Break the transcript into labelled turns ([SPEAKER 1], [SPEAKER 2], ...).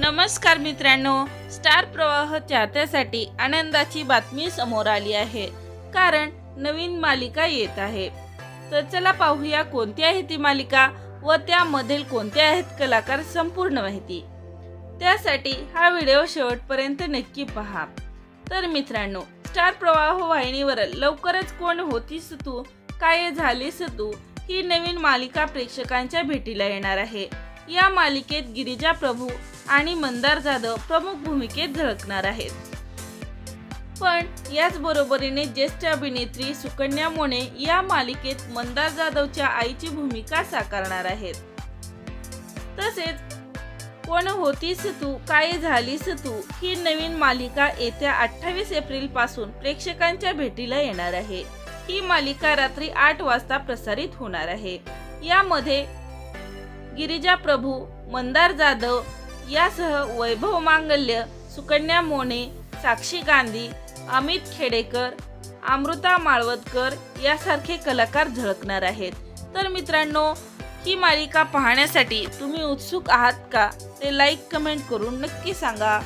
[SPEAKER 1] नमस्कार मित्रांनो स्टार प्रवाह चाहत्यासाठी आनंदाची बातमी समोर आली आहे. कारण नवीन मालिका येत आहे. तर चला पाहूया कोणती आहे ती मालिका व त्यामधील कोणते आहेत कलाकार संपूर्ण माहिती. त्यासाठी हा व्हिडिओ शेवटपर्यंत नक्की पहा. तर मित्रांनो स्टार प्रवाह वाहिनीवर लवकरच कोण होतीस तू काय झालीस तू ही नवीन मालिका प्रेक्षकांच्या भेटीला येणार आहे. या मालिकेत गिरिजा प्रभू आणि मंदार जाधव प्रमुख भूमिकेत झळकणार आहेत. पण याच बरोबरीने ज्येष्ठ अभिनेत्री सुकन्या मोने या मालिकेत मंदार जाधवच्या आईची भूमिका साकारणार आहेत. तसेच कोण होतीस तू काय झालीस तू ही नवीन मालिका येत्या अठ्ठावीस एप्रिलपासून प्रेक्षकांच्या भेटीला येणार आहे. ही मालिका रात्री आठ वाजता प्रसारित होणार आहे. यामध्ये गिरिजा प्रभू मंदार जाधव यासह वैभव मांगल्य सुकन्या मोने साक्षी गांधी अमित खेडेकर अमृता माळवदकर यासारखे कलाकार झळकणार आहेत. तर मित्रांनो ही मालिका पाहण्यासाठी तुम्ही उत्सुक आहात का? ते लाईक कमेंट करून नक्की सांगा.